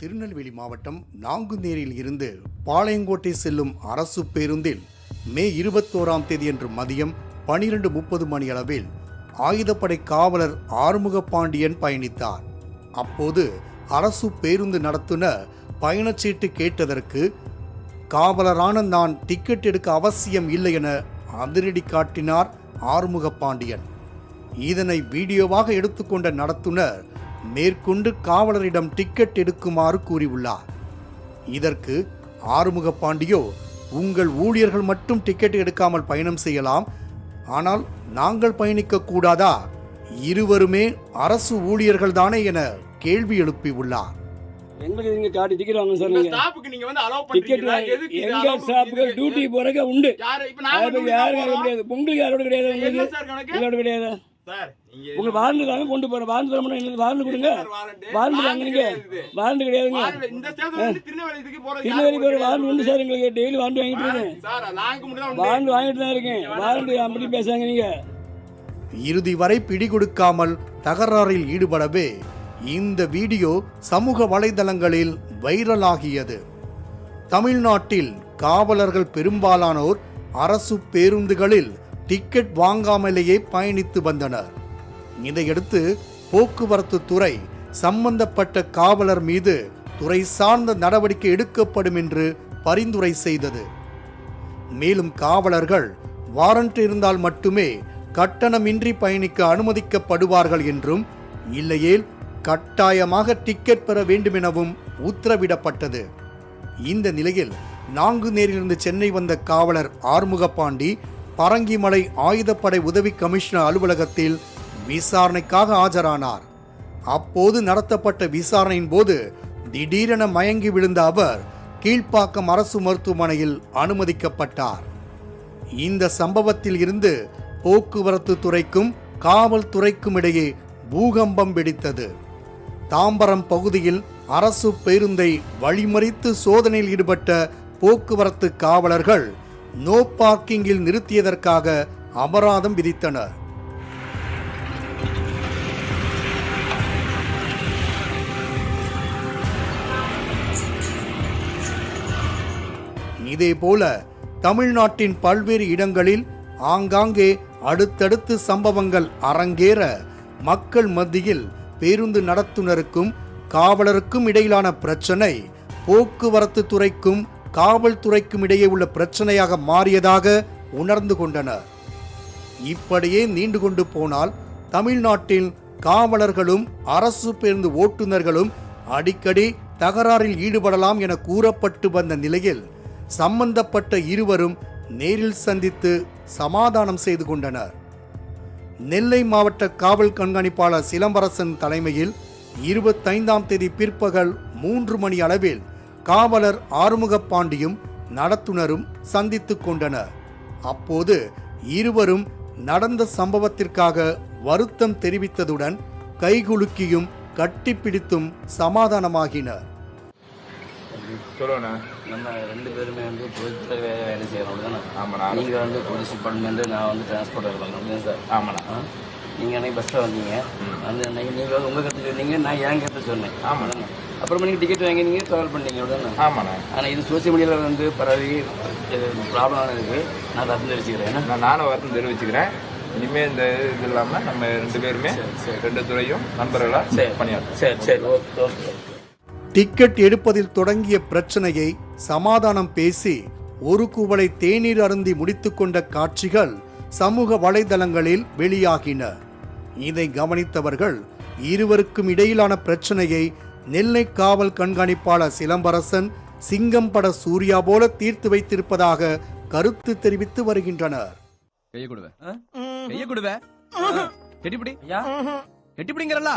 திருநெல்வேலி மாவட்டம் நாங்குநேரில் இருந்து பாளையங்கோட்டை செல்லும் அரசு பேருந்தில் மே இருபத்தோராம் தேதியன்று மதியம் பனிரெண்டு முப்பது மணி அளவில் ஆயுதப்படை காவலர் ஆறுமுக பாண்டியன் பயணித்தார். அப்போது அரசு பேருந்து நடத்துனர் பயணச்சீட்டு கேட்டதற்கு காவலரான நான் டிக்கெட் எடுக்க அவசியம் இல்லை என அதிரடி காட்டினார் ஆறுமுக பாண்டியன் இதனை வீடியோவாக எடுத்துக்கொண்ட நடத்துனர் மேற்கொண்டு காவலரிடம் டிக்கெட் எடுக்குமாறு கூறியுள்ளார். இதற்கு ஆறுமுக பாண்டியோ உங்கள் ஊழியர்கள் மட்டும் டிக்கெட் எடுக்காமல் பயணம் செய்யலாம். ஆனால் நாங்கள் பயணிக்க கூடாதா? இருவருமே அரசு ஊழியர்கள் தானே என கேள்வி எழுப்பியுள்ளார் எங்களுக்கு நீங்க காட்டி டிக்கெட் வாங்கணும் சார் உங்க நீங்க ஸ்டாஃப்க்கு நீங்க வந்து அலோவ் டிக்கெட் பண்றீங்களா எதுக்கு இது எங்க allow ஸ்டாஃப்கள் பண்றீங்க? டியூட்டி போறக்க உண்டு. யாரு? இப்ப. கிடையாது. உங்களுக்கு யாரோட கிடையாது உங்களுக்கு? உங்க வாரண்டு தாங்க கொண்டு போறேன் வாரண்டு தர முடியும் வாரண்டு கொடுங்க. வாரண்ட் வாரண்டு தாங்க நீங்க வாரண்டு கிடையாதுங்க. திருநெல்வேலி போற வாரண்டு உண்டு? சார் எங்களுக்கு. டெய்லி வாரண்டு வாங்கிட்டு இருக்கேன். வாரண்டு வாங்கிட்டு தான் இருக்கேன். வாரண்டு அப்படி பேசாங்க நீங்க. இறுதி வரை பிடிகொடுக்காமல் தகராறில் ஈடுபடவே இந்த வீடியோ சமூக வலைதளங்களில் வைரலாகியது. தமிழ்நாட்டில் காவலர்கள் பெரும்பாலானோர் அரசு பேருந்துகளில் டிக்கெட் வாங்காமலேயே பயணித்து வந்தனர். இதையடுத்து போக்குவரத்து துறை சம்பந்தப்பட்ட காவலர் மீது துறை சார்ந்த நடவடிக்கை எடுக்கப்படும் என்று பரிந்துரை செய்தது. மேலும் காவலர்கள் வாரண்ட் இருந்தால் மட்டுமே கட்டணமின்றி பயணிக்க அனுமதிக்கப்படுவார்கள் என்றும் இல்லையேல் கட்டாயமாக டிக்கெட் பெற வேண்டும் எனவும் உத்தரவிடப்பட்டது. இந்த நிலையில் நாங்குநேரிலிருந்து சென்னை வந்த காவலர் ஆறுமுகபாண்டி பரங்கிமலை ஆயுதப்படை உதவி கமிஷனர் அலுவலகத்தில் விசாரணைக்காக ஆஜரானார். அப்போது நடத்தப்பட்ட விசாரணையின் போது திடீரென மயங்கி விழுந்த அவர் கீழ்ப்பாக்கம் அரசு மருத்துவமனையில் அனுமதிக்கப்பட்டார். இந்த சம்பவத்தில் இருந்து போக்குவரத்து துறைக்கும் காவல்துறைக்கும் இடையே பூகம்பம் வெடித்தது. தாம்பரம் பகுதியில் அரசு பேருந்தை வழிமறித்து சோதனையில் ஈடுபட்ட போக்குவரத்து காவலர்கள் நோ பார்க்கிங்கில் நிறுத்தியதற்காக அபராதம் விதித்தனர். இதேபோல தமிழ்நாட்டின் பல்வேறு இடங்களில் ஆங்காங்கே அடுத்தடுத்து சம்பவங்கள் அரங்கேற மக்கள் மத்தியில் பேருந்து நடத்துனருக்கும் காவலருக்கும் இடையிலான பிரச்சனை போக்குவரத்து துறைக்கும் காவல்துறைக்கும் இடையே உள்ள பிரச்சனையாக மாறியதாக உணர்ந்து கொண்டனர். இப்படியே நீண்டு கொண்டு போனால் தமிழ்நாட்டில் காவலர்களும் அரசு பேருந்து ஓட்டுநர்களும் அடிக்கடி தகராறில் ஈடுபடலாம் என கூறப்பட்டு வந்த நிலையில் சம்பந்தப்பட்ட இருவரும் நேரில் சந்தித்து சமாதானம் செய்து கொண்டனர். நெல்லை மாவட்ட காவல் கண்காணிப்பாளர் சிலம்பரசன் தலைமையில் இருபத்தைந்தாம் தேதி பிற்பகல் மூன்று மணி அளவில் காவலர் ஆறுமுகப்பாண்டியும் நடத்துனரும் சந்தித்துக் கொண்டனர். அப்போது இருவரும் நடந்த சம்பவத்திற்காக வருத்தம் தெரிவித்ததுடன் கைகுலுக்கியும் கட்டிப்பிடித்தும் சமாதானமாகினர். சொல்லுண்ணா. நம்ம ரெண்டு பேருமே வந்து பொதுத்துறை வேலை செய்கிறோம் தானே ஆமாண்ணா. நீங்கள் வந்து போலீஸ் டிபார்ட்மெண்ட்டு நான் வந்து டிரான்ஸ்போர்ட் அப்படியே சார்? ஆமாண்ணா. ஆ? நீங்கள் அன்னைக்கு பஸ்ஸில் வந்தீங்க. வந்து நீங்கள் உங்கள் கருத்து சொன்னீங்க நான் என் கருத்து சொன்னேன்? ஆமாண்ணா. அப்புறமா நீங்கள் டிக்கெட் வாங்கி நீங்கள் ட்ராவல் பண்ணீங்க அப்படிதானே ஆமாண்ணா. ஆனால் இது சோசியல் மீடியாவில் வந்து பரவி ப்ராப்ளம் இருக்குது நான் தப்பு தெரிவிச்சுக்கிறேன். ஏன்னா நான் நானும் வருத்தம் தெரிவிச்சுக்கிறேன். இனிமே இந்த இது இல்லாமல் நம்ம ரெண்டு பேருமே ரெண்டு துறையும் நண்பர்களாக சரி. பணியாற்றும். சரி சரி. ஓகே ஓகே டிக்கெட் எடுப்பதில் தொடங்கிய பிரச்சனையை சமாதானம் பேசி ஒரு குவளை தேநீர் அருந்தி முடித்துக்கொண்ட காட்சிகள் சமூக வலைதளங்களில் வெளியாகின. இதை கவனித்தவர்கள் இருவருக்கும் இடையிலான பிரச்சனையை நெல்லை காவல் கண்காணிப்பாளர் சிலம்பரசன் சிங்கம் பட சூர்யா போல தீர்த்து வைத்திருப்பதாக கருத்து தெரிவித்து வருகின்றனர். கைய கொடுவ. கைய கொடுவ. கெட்டிப்பிடி. கெட்டிப்பிடிங்கிறல்ல.